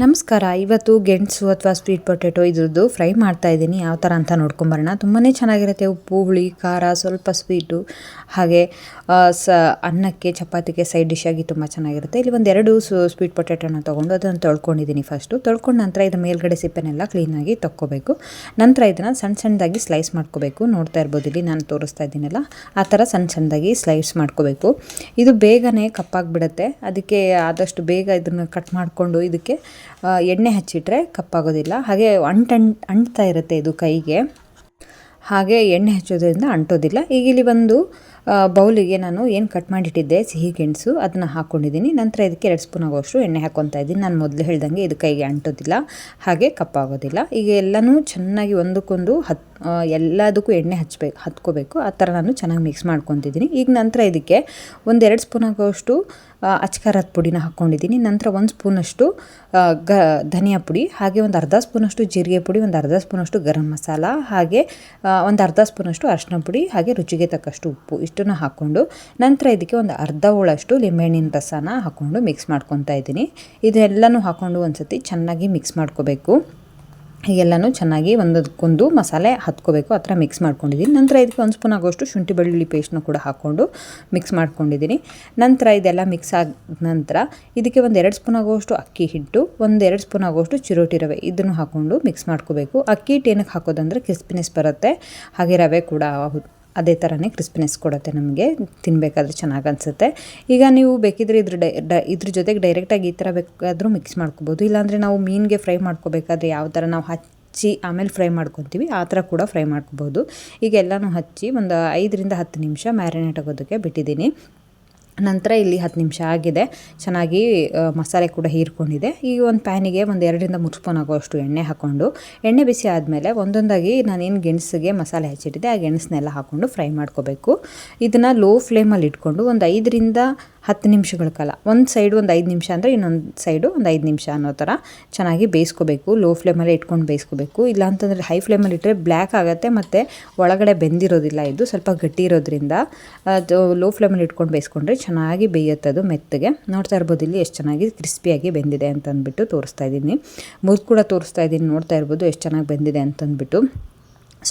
ನಮಸ್ಕಾರ. ಇವತ್ತು ಗೆಣಸು ಅಥವಾ ಸ್ವೀಟ್ ಪೊಟೆಟೊ ಇದ್ರದ್ದು ಫ್ರೈ ಮಾಡ್ತಾ ಇದ್ದೀನಿ. ಯಾವ ಥರ ಅಂತ ನೋಡ್ಕೊಂಬರೋಣ. ತುಂಬಾ ಚೆನ್ನಾಗಿರುತ್ತೆ. ಉಪ್ಪು, ಹುಳಿ, ಖಾರ, ಸ್ವಲ್ಪ ಸ್ವೀಟು ಹಾಗೆ ಸ, ಅನ್ನಕ್ಕೆ, ಚಪಾತಿಗೆ ಸೈಡ್ ಡಿಶ್ ಆಗಿ ತುಂಬ ಚೆನ್ನಾಗಿರುತ್ತೆ. ಇಲ್ಲಿ ಒಂದೆರಡು ಸ್ವೀಟ್ ಪೊಟೆಟೊನ ತೊಗೊಂಡು ಅದನ್ನು ತೊಳ್ಕೊಂಡಿದ್ದೀನಿ ಫಸ್ಟು ತೊಳ್ಕೊಂಡ ನಂತರ ಇದರ ಮೇಲ್ಗಡೆ ಸಿಪ್ಪೆನೆಲ್ಲ ಕ್ಲೀನಾಗಿ ತಕ್ಕೋಬೇಕು. ನಂತರ ಇದನ್ನು ಸಣ್ಣ ಸಣ್ಣದಾಗಿ ಸ್ಲೈಸ್ ಮಾಡ್ಕೋಬೇಕು. ನೋಡ್ತಾ ಇರ್ಬೋದು ಇಲ್ಲಿ ನಾನು ತೋರಿಸ್ತಾ ಇದ್ದೀನಲ್ಲ. ಆ ಥರ ಸಣ್ಣ ಸಣ್ಣದಾಗಿ ಸ್ಲೈಸ್ ಮಾಡ್ಕೋಬೇಕು. ಇದು ಬೇಗನೆ ಕಪ್ಪಾಗಿಬಿಡುತ್ತೆ. ಅದಕ್ಕೆ ಆದಷ್ಟು ಬೇಗ ಇದನ್ನು ಕಟ್ ಮಾಡಿಕೊಂಡು ಇದಕ್ಕೆ ಎಣ್ಣೆ ಹಚ್ಚಿಟ್ರೆ ಕಪ್ಪಾಗೋದಿಲ್ಲ. ಹಾಗೆ ಅಂಟಂಟ್ ಅಂಟ್ತಾ ಇರುತ್ತೆ ಇದು ಕೈಗೆ. ಹಾಗೆ ಎಣ್ಣೆ ಹಚ್ಚೋದ್ರಿಂದ ಅಂಟೋದಿಲ್ಲ. ಈಗ ಇಲ್ಲಿ ಒಂದು ಬೌಲಿಗೆ ನಾನು ಏನು ಕಟ್ ಮಾಡಿಟ್ಟಿದ್ದೆ ಸಿಹಿ ಗೆಣಸು ಅದನ್ನು ಹಾಕ್ಕೊಂಡಿದ್ದೀನಿ ನಂತರ ಇದಕ್ಕೆ ಎರಡು ಸ್ಪೂನ್ ಆಗೋಷ್ಟು ಎಣ್ಣೆ ಹಾಕ್ಕೊತಾ ಇದ್ದೀನಿ. ನಾನು ಮೊದಲು ಹೇಳ್ದಂಗೆ ಇದು ಕೈಗೆ ಅಂಟೋದಿಲ್ಲ ಹಾಗೆ ಕಪ್ಪಾಗೋದಿಲ್ಲ. ಈಗ ಎಲ್ಲನೂ ಚೆನ್ನಾಗಿ ಒಂದಕ್ಕೊಂದು ಹತ್ ಆ, ಎಲ್ಲದಕ್ಕೂ ಎಣ್ಣೆ ಹಚ್ಬೇಕು, ಹತ್ಕೋಬೇಕು. ಆ ಥರ ನಾನು ಚೆನ್ನಾಗಿ ಮಿಕ್ಸ್ ಮಾಡ್ಕೊತಿದ್ದೀನಿ. ಈಗ ನಂತರ ಇದಕ್ಕೆ ಒಂದೆರಡು ಸ್ಪೂನ್ ಆಗೋಷ್ಟು ಅಚ್ಕಾರದ ಪುಡಿನ ಹಾಕ್ಕೊಂಡಿದ್ದೀನಿ ನಂತರ ಒಂದು ಸ್ಪೂನಷ್ಟು ಗ, ಧನಿಯಾ ಪುಡಿ, ಹಾಗೆ ಒಂದು ಅರ್ಧ ಸ್ಪೂನಷ್ಟು ಜೀರಿಗೆ ಪುಡಿ, ಒಂದು ಅರ್ಧ ಸ್ಪೂನಷ್ಟು ಗರಂ ಮಸಾಲ, ಹಾಗೆ ಒಂದು ಅರ್ಧ ಸ್ಪೂನಷ್ಟು ಅರಿಶಿನ ಪುಡಿ, ಹಾಗೆ ರುಚಿಗೆ ತಕ್ಕಷ್ಟು ಉಪ್ಪು ಇಷ್ಟನ್ನು ಹಾಕ್ಕೊಂಡು ನಂತರ ಇದಕ್ಕೆ ಒಂದು ಅರ್ಧ ಹೋಳಷ್ಟು ಲಿಂಬೆಹಣ್ಣಿನ ರಸನ ಹಾಕ್ಕೊಂಡು ಮಿಕ್ಸ್ ಮಾಡ್ಕೊತಾ ಇದ್ದೀನಿ. ಇದೆಲ್ಲನೂ ಹಾಕ್ಕೊಂಡು ಒಂದ್ಸತಿ ಚೆನ್ನಾಗಿ ಮಿಕ್ಸ್ ಮಾಡ್ಕೋಬೇಕು. ಎಲ್ಲನೂ ಚೆನ್ನಾಗಿ ಒಂದಕ್ಕೊಂದು ಮಸಾಲೆ ಹತ್ಕೋಬೇಕು, ಆ ಥರ ಮಿಕ್ಸ್ ಮಾಡ್ಕೊಂಡಿದ್ದೀನಿ. ನಂತರ ಇದಕ್ಕೆ ಒಂದು ಸ್ಪೂನ್ ಆಗೋಷ್ಟು ಶುಂಠಿ ಬೆಳ್ಳುಳ್ಳಿ ಪೇಸ್ಟ್ನ ಕೂಡ ಹಾಕ್ಕೊಂಡು ಮಿಕ್ಸ್ ಮಾಡ್ಕೊಂಡಿದ್ದೀನಿ. ನಂತರ ಇದೆಲ್ಲ ಮಿಕ್ಸ್ ಆದ ನಂತರ ಇದಕ್ಕೆ ಒಂದು ಎರಡು ಸ್ಪೂನ್ ಆಗೋಷ್ಟು ಅಕ್ಕಿ ಹಿಟ್ಟು, ಒಂದು ಎರಡು ಸ್ಪೂನ್ ಆಗೋಷ್ಟು ಚಿರೋಟಿ ರವೆ ಇದನ್ನು ಹಾಕ್ಕೊಂಡು ಮಿಕ್ಸ್ ಮಾಡ್ಕೋಬೇಕು. ಅಕ್ಕಿ ಹಿಟ್ಟು ಏನಕ್ಕೆ ಹಾಕೋದಂದ್ರೆ ಕ್ರಿಸ್ಪಿನೆಸ್ ಬರುತ್ತೆ. ಹಾಗೆ ರವೆ ಕೂಡ ಅದೇ ಥರನೇ ಕ್ರಿಸ್ಪಿನೆಸ್ ಕೊಡುತ್ತೆ ನಮಗೆ ತಿನ್ನಬೇಕಾದ್ರೆ ಚೆನ್ನಾಗಿ ಅನಿಸುತ್ತೆ. ಈಗ ನೀವು ಬೇಕಿದ್ರೆ ಇದ್ರ ಡೈ, ಡ- ಇದ್ರ ಜೊತೆಗೆ ಡೈರೆಕ್ಟಾಗಿ ಈ ಥರ ಬೇಕಾದರೂ ಮಿಕ್ಸ್ ಮಾಡ್ಕೋಬೋದು. ಇಲ್ಲಾಂದರೆ ನಾವು ಮೀನಿಗೆ ಫ್ರೈ ಮಾಡ್ಕೋಬೇಕಾದ್ರೆ ಯಾವ ಥರ ನಾವು ಹಚ್ಚಿ ಆಮೇಲೆ ಫ್ರೈ ಮಾಡ್ಕೊತೀವಿ, ಆ ಥರ ಕೂಡ ಫ್ರೈ ಮಾಡ್ಕೋಬೋದು. ಈಗ ಎಲ್ಲನೂ ಹಚ್ಚಿ ಒಂದು ಐದರಿಂದ ಹತ್ತು ನಿಮಿಷ ಮ್ಯಾರಿನೇಟ್ ಆಗೋದಕ್ಕೆ ಬಿಟ್ಟಿದ್ದೀನಿ. ನಂತರ ಇಲ್ಲಿ ಹತ್ತು ನಿಮಿಷ ಆಗಿದೆ. ಚೆನ್ನಾಗಿ ಮಸಾಲೆ ಕೂಡ ಹೀರ್ಕೊಂಡಿದೆ. ಈ ಒಂದು ಪ್ಯಾನಿಗೆ ಒಂದು ಎರಡರಿಂದ ಮೂರು ಸ್ಪೂನ್ ಆಗೋಷ್ಟು ಎಣ್ಣೆ ಹಾಕ್ಕೊಂಡು ಎಣ್ಣೆ ಬಿಸಿ ಆದಮೇಲೆ ಒಂದೊಂದಾಗಿ ನಾನೇನು ಗೆಣಸಿಗೆ ಮಸಾಲೆ ಹಚ್ಚಿಟ್ಟಿದ್ದೆ, ಆ ಗೆಣಸನ್ನೆಲ್ಲ ಹಾಕ್ಕೊಂಡು ಫ್ರೈ ಮಾಡ್ಕೋಬೇಕು. ಇದನ್ನು ಲೋ ಫ್ಲೇಮಲ್ಲಿ ಇಟ್ಕೊಂಡು ಒಂದು ಐದರಿಂದ ಹತ್ತು ನಿಮಿಷಗಳ ಕಾಲ. ಒಂದು ಸೈಡು ಒಂದು ಐದು ನಿಮಿಷ ಅಂದರೆ ಇನ್ನೊಂದು ಸೈಡು ಒಂದು ಐದು ನಿಮಿಷ ಅನ್ನೋ ಥರ ಚೆನ್ನಾಗಿ ಬೇಯಿಸ್ಕೋಬೇಕು. ಲೋ ಫ್ಲೇಮಲ್ಲೇ ಇಟ್ಕೊಂಡು ಬೇಯಿಸ್ಕೋಬೇಕು. ಇಲ್ಲ ಅಂತಂದರೆ ಹೈ ಫ್ಲೇಮಲ್ಲಿ ಇಟ್ಟರೆ ಬ್ಲ್ಯಾಕ್ ಆಗುತ್ತೆ ಮತ್ತು ಒಳಗಡೆ ಬೆಂದಿರೋದಿಲ್ಲ ಇದು. ಸ್ವಲ್ಪ ಗಟ್ಟಿ ಇರೋದ್ರಿಂದ ಅದು ಲೋ ಫ್ಲೇಮಲ್ಲಿ ಇಟ್ಕೊಂಡು ಬೇಯಿಸ್ಕೊಂಡ್ರೆ ಚೆನ್ನಾಗಿ ಬೇಯುತ್ತೆ ಅದು ಮೆತ್ತಗೆ. ನೋಡ್ತಾ ಇರ್ಬೋದು ಇಲ್ಲಿ ಎಷ್ಟು ಚೆನ್ನಾಗಿ ಕ್ರಿಸ್ಪಿಯಾಗಿ ಬೆಂದಿದೆ ಅಂತ ಅಂದ್ಬಿಟ್ಟು ತೋರಿಸ್ತಾ ಇದ್ದೀನಿ. ಮುದ್ದು ಕೂಡ ತೋರಿಸ್ತಾ ಇದ್ದೀನಿ. ನೋಡ್ತಾ ಇರ್ಬೋದು ಎಷ್ಟು ಚೆನ್ನಾಗಿ ಬೆಂದಿದೆ ಅಂತಂದ್ಬಿಟ್ಟು.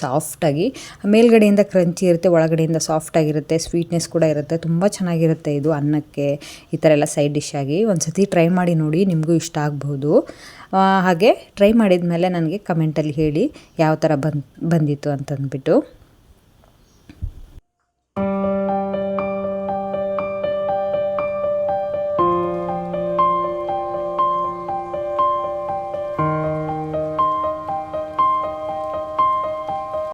ಸಾಫ್ಟಾಗಿ ಮೇಲ್ಗಡೆಯಿಂದ ಕ್ರಂಚಿ ಇರುತ್ತೆ, ಒಳಗಡೆಯಿಂದ ಸಾಫ್ಟಾಗಿರುತ್ತೆ ಸ್ವೀಟ್ನೆಸ್ ಕೂಡ ಇರುತ್ತೆ, ತುಂಬ ಚೆನ್ನಾಗಿರುತ್ತೆ ಇದು ಅನ್ನಕ್ಕೆ, ಈ ಥರ ಎಲ್ಲ ಸೈಡ್ ಡಿಶ್ ಆಗಿ. ಒಂದು ಸತಿ ಟ್ರೈ ಮಾಡಿ ನೋಡಿ, ನಿಮಗೂ ಇಷ್ಟ ಆಗ್ಬೋದು. ಹಾಗೆ ಟ್ರೈ ಮಾಡಿದ ಮೇಲೆ ನನಗೆ ಕಮೆಂಟಲ್ಲಿ ಹೇಳಿ ಯಾವ ಥರ ಬಂದು, ಬಂದಿತ್ತು ಅಂತಂದ್ಬಿಟ್ಟು.